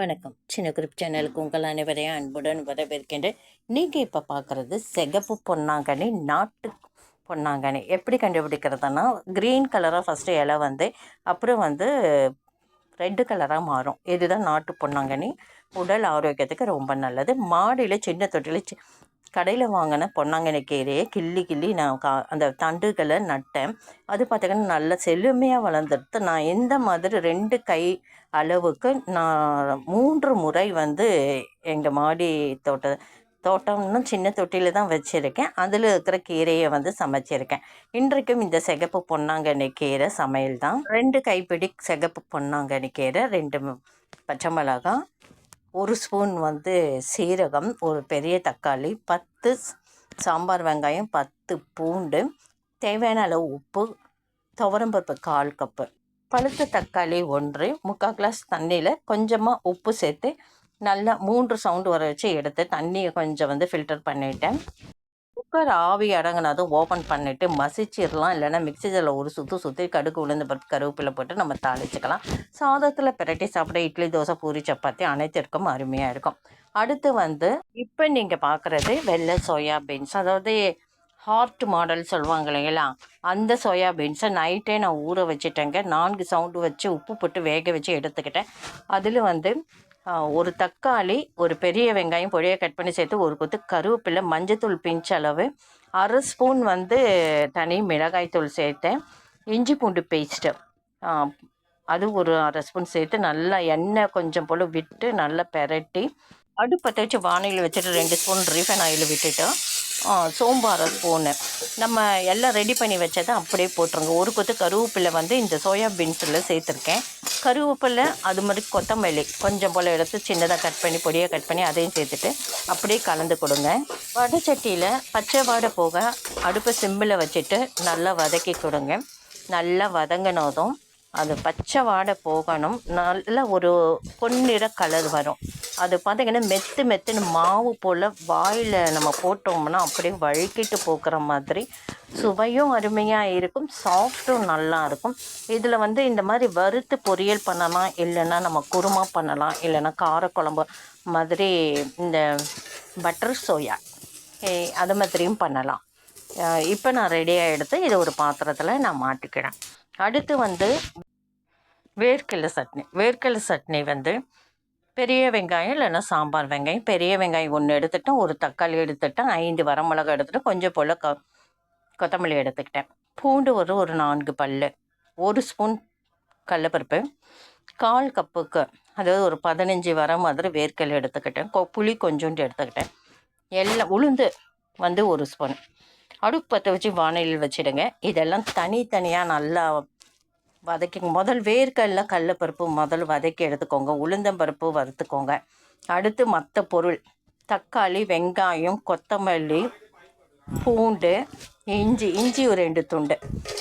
வணக்கம். சின்ன குரூப் சேனலுக்கு உங்கள் அனைவரையும் அன்புடன் வரவேற்கின்றேன். நீங்கள் இப்போ பார்க்குறது சிகப்பு பொன்னாங்கண்ணி நாட்டு பொன்னாங்கண்ணி. எப்படி கண்டுபிடிக்கிறதுனா க்ரீன் கலராக ஃபஸ்ட்டு இலை வந்து அப்புறம் வந்து ரெட்டு கலராக மாறும். இதுதான் நாட்டு பொன்னாங்கண்ணி. உடல் ஆரோக்கியத்துக்கு ரொம்ப நல்லது. மாடியில் சின்ன தொட்டியில் கடையில் வாங்கின பொன்னாங்கண்ணி கீரையை கிள்ளி கிள்ளி நான் கா அந்த தண்டுகளை நட்டேன். அது பார்த்திங்கன்னா நல்ல செழுமையாக வளர்ந்துடுத்து நான் எந்த மாதிரி ரெண்டு கை அளவுக்கு நான் மூன்று முறை வந்து எங்கள் மாடி தோட்ட தோட்டம்னு சின்ன தொட்டியில் தான் வச்சுருக்கேன். அதில் இருக்கிற கீரையை வந்து சமைச்சிருக்கேன். இன்றைக்கும் இந்த சிகப்பு பொன்னாங்கண்ணி கீரை சமையல் தான். ரெண்டு கைப்பிடி சிகப்பு பொன்னாங்கண்ணி கீரை ரெண்டு பச்சை மிளகாய் ஒரு ஸ்பூன் வந்து சீரகம் ஒரு பெரிய தக்காளி பத்து சாம்பார் வெங்காயம் பத்து பூண்டு தேவையான அளவு உப்பு துவரம்பருப்பு கால் கப்பு. பழுத்த தக்காளி ஒன்று முக்கால் கிளாஸ் தண்ணியில் கொஞ்சமாக உப்பு சேர்த்து நல்லா மூன்று சவுண்டு வர வச்சு எடுத்து தண்ணியை கொஞ்சம் வந்து ஃபில்டர் பண்ணிட்டேன். குக்கர் ஆவி அடங்கினதும் ஓப்பன் பண்ணிவிட்டு மசிச்சிடலாம். இல்லைன்னா மிக்ஸி ஜாரில் ஒரு சுற்று சுற்றி கடுகு உளுந்து பருப்பு கருவேப்பிலை போட்டு நம்ம தாளிச்சுக்கலாம். சாதத்தில் பிரட்டி சாப்பிட இட்லி தோசை பூரி சப்பாத்தி அனைத்திற்கும் அருமையாக இருக்கும். அடுத்து வந்து இப்போ நீங்கள் பார்க்குறது வெள்ளை சோயா பீன்ஸ் அதாவது ஹார்ட் மாடல் சொல்லுவாங்க இல்லைங்களா? அந்த சோயா பீன்ஸை நைட்டே நான் ஊற வச்சுட்டேங்க. நான்கு சவுண்டு வச்சு உப்பு போட்டு வேக வச்சு எடுத்துக்கிட்டேன். அதில் வந்து ஒரு தக்காளி ஒரு பெரிய வெங்காயம் பொடியை கட் பண்ணி சேர்த்து ஒரு கொத்து கருவேப்பிலை மஞ்சத்தூள் பிஞ்ச் அளவு அரை ஸ்பூன் வந்து தனி மிளகாய்த்தூள் சேர்த்தேன் இஞ்சி பூண்டு பேஸ்ட்டு. அது ஒரு அரை ஸ்பூன் சேர்த்து நல்லா எண்ணெய் கொஞ்சம் போல் விட்டு நல்லா பெரட்டி அடுப்பத்தை வச்சு வானிலை வச்சுட்டு ரெண்டு ஸ்பூன் ரீஃபைன் ஆயில் விட்டுட்டு சோம்பு அரை ஸ்பூனு. நம்ம எல்லாம் ரெடி பண்ணி வச்சதை அப்படியே போட்டுருங்க. ஒரு கொத்து கருவேப்பிலை வந்து இந்த சோயா பீன்ஸில் சேர்த்துருக்கேன். கருவேப்பிலை அது மாதிரி கொத்தமல்லி கொஞ்சம் போல் எடுத்து சின்னதாக கட் பண்ணி பொடியாக கட் பண்ணி அதையும் சேர்த்துட்டு அப்படியே கலந்து கொடுங்க. வடை சட்டியில் பச்சை வாடை போக அடுப்பை சிம்பில் வச்சுட்டு நல்லா வதக்கி கொடுங்க. நல்லா வதங்கினதும் அது பச்சை வாடை போகணும். நல்ல ஒரு பொன்னிற கலர் வரும். அது பார்த்திங்கன்னா மெத்து மெத்துன்னு மாவு போல் வாயில் நம்ம போட்டோம்னா அப்படியே வழுக்கிட்டு போக்குற மாதிரி சுவையும் அருமையாக இருக்கும் சாஃப்ட்டும் நல்லா இருக்கும். இதில் வந்து இந்த மாதிரி வறுத்து பொரியல் பண்ணலாம் இல்லைன்னா நம்ம குருமா பண்ணலாம் இல்லைன்னா காரக்குழம்பு மாதிரி இந்த பட்டர் சோயா அது மாதிரியும் பண்ணலாம். இப்போ நான் ரெடியாக எடுத்து இதை ஒரு பாத்திரத்தில் நான் மாட்டிக்கிறேன். அடுத்து வந்து வேர்க்கடலை சட்னி. வேர்க்கடலை சட்னி வந்து பெரிய வெங்காயம் இல்லைன்னா சாம்பார் வெங்காயம். பெரிய வெங்காயம் ஒன்று எடுத்துட்டேன் ஒரு தக்காளி எடுத்துட்டேன் ஐந்து வரமிளகாய் எடுத்துகிட்டு கொஞ்சம் போல் க கொத்தமல்லி எடுத்துக்கிட்டேன். பூண்டு ஒரு ஒரு நான்கு பல் ஒரு ஸ்பூன் கடலப்பருப்பு கால் கப்புக்கு அதாவது ஒரு பதினஞ்சு வர மாதிரி வேர்க்கடலை எடுத்துக்கிட்டேன். கொ- புளி கொஞ்சோண்டு எடுத்துக்கிட்டேன். எல்லாம் உளுந்து வந்து ஒரு ஸ்பூன். அடுப்பு பற்ற வச்சு வானிலையில் வச்சிடுங்க. இதெல்லாம் தனித்தனியாக நல்லா வதக்கிங்க முதல் வேர்க்கடல கடலப்பருப்பு முதல் வதக்கி எடுத்துக்கோங்க. உளுந்தம்பருப்பு வறுத்துக்கோங்க. அடுத்து மற்ற பொருள். தக்காளி வெங்காயம் கொத்தமல்லி பூண்டு இஞ்சி. இஞ்சி ஒரு ரெண்டு துண்டு.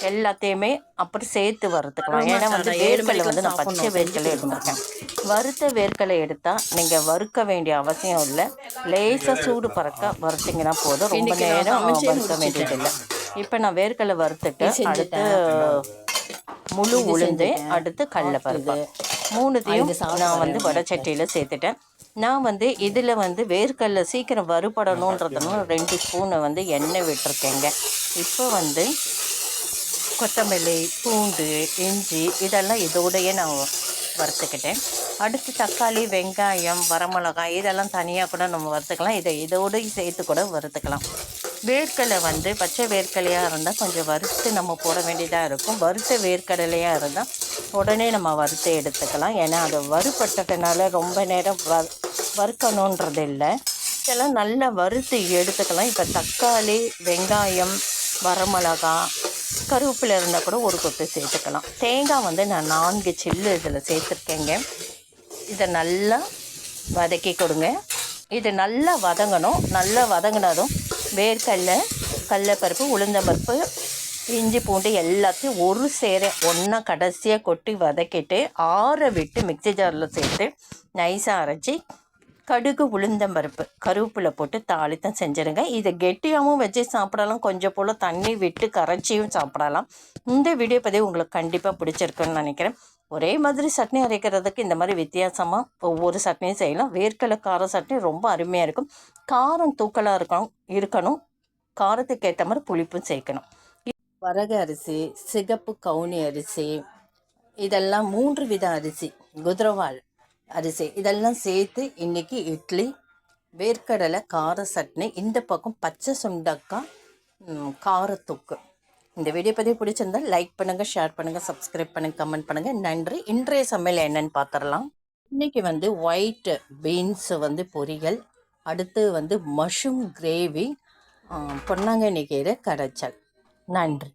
எல்லாத்தையுமே அப்புறம் சேர்த்து வறுத்துக்கலாம். ஏன்னா வந்து வேர்க்கடலை வந்து நான் பச்சை வேர்க்கடலை எடுத்துருக்கேன். வறுத்த வேர்க்கடலை எடுத்தால் நீங்கள் வறுக்க வேண்டிய அவசியம் இல்லை. லேசாக சூடு பறக்க வறுத்தீங்கன்னா போதும். ரொம்ப நேரம் வறுக்க வேண்டியதில்லை. இப்போ நான் வேர்க்கடலை வறுத்துட்டு அடுத்து முழு உளுந்து அடுத்து கடலைப்பருப்பு. மூணுத்தையும் நான் வந்து வடச்சட்டியில் சேர்த்துட்டேன். நான் வந்து இதில் வந்து வேர்க்கடலை சீக்கிரம் வறுபடணுன்றதுனால ரெண்டு ஸ்பூனை வந்து எண்ணெய் விட்டுருக்கேங்க. இப்போ வந்து கொத்தமல்லி பூண்டு இஞ்சி இதெல்லாம் இதோடையே நான் வறுத்துக்கிட்டேன். அடுத்து தக்காளி வெங்காயம் வரமிளகாய் இதெல்லாம் தனியாக கூட நம்ம வறுத்துக்கலாம். இதை இதோடய சேர்த்து கூட வறுத்துக்கலாம். வேர்க்கடலை வந்து பச்சை வேர்க்கடலையாக இருந்தால் கொஞ்சம் வறுத்து நம்ம போட வேண்டியதாக இருக்கும். வறுத்த வேர்க்கடலையாக இருந்தால் உடனே நம்ம வறுத்து எடுத்துக்கலாம். ஏன்னா அது வறுபட்டதுனால ரொம்ப நேரம் வ வறுக்கணுன்றது இல்லை. இதெல்லாம் நல்லா வறுத்து எடுத்துக்கலாம். இப்போ தக்காளி வெங்காயம் வரமிளகா கருவேப்பிலை இருந்தால் கூட ஒரு கொத்து சேர்த்துக்கலாம். தேங்காய் வந்து நான் நான்கு சில்லு இதில் சேர்த்துருக்கேங்க. இதை நல்லா வதக்கி கொடுங்க. இது நல்லா வதங்கணும். நல்லா வதங்கினதும் வேர்க்கடலை கடலைப்பருப்பு உளுந்தம்பருப்பு இஞ்சி பூண்டு எல்லாத்தையும் ஒரு சேர ஒன்றா கடைசியாக கொட்டி வதக்கிட்டு ஆற விட்டு மிக்ஸி ஜாரில் சேர்த்து நைஸாக அரைச்சி கடுகு உளுந்தம்பருப்பு கருவேப்பிலை போட்டு தாளித்தம் செஞ்சுருங்க. இதை கெட்டியாகவும் வச்சு சாப்பிடலாம். கொஞ்சம் போல் தண்ணி விட்டு கரைச்சியும் சாப்பிடலாம். இந்த வீடியோ பதிவு உங்களுக்கு கண்டிப்பாக பிடிச்சிருக்குன்னு நினைக்கிறேன். ஒரே மாதிரி சட்னி அரைக்கிறதுக்கு இந்த மாதிரி வித்தியாசமாக ஒவ்வொரு சட்னியும் செய்யலாம். வேர்க்கடலை கார சட்னி ரொம்ப அருமையாக இருக்கும். காரம் தூக்கலாக இருக்கணும் இருக்கணும். காரத்துக்கு ஏற்ற மாதிரி புளிப்பும் சேர்க்கணும். வரகு அரிசி சிகப்பு கவுனி அரிசி இதெல்லாம் மூன்று வித அரிசி. குதிரவாள். அரிசி. இதெல்லாம் சேர்த்து இன்னைக்கு இட்லி வேர்க்கடலை கார சட்னி இந்த பக்கம் பச்சை சுண்டக்காய் காரத்துக்கு காரத்தொக்கு. இந்த வீடியோ பதிவு பிடிச்சிருந்தா லைக் பண்ணுங்கள் ஷேர் பண்ணுங்கள் சப்ஸ்கிரைப் பண்ணுங்கள் கமெண்ட் பண்ணுங்கள் நன்றி. இன்றைய சமையல் என்னென்னு பார்த்துடலாம் இன்றைக்கி வந்து ஒயிட் பீன்ஸ் வந்து பொரியல். அடுத்து வந்து மஷ்ரூம் கிரேவி பொன்னாங்கண்ணி கீரை கரைச்சல். நன்றி.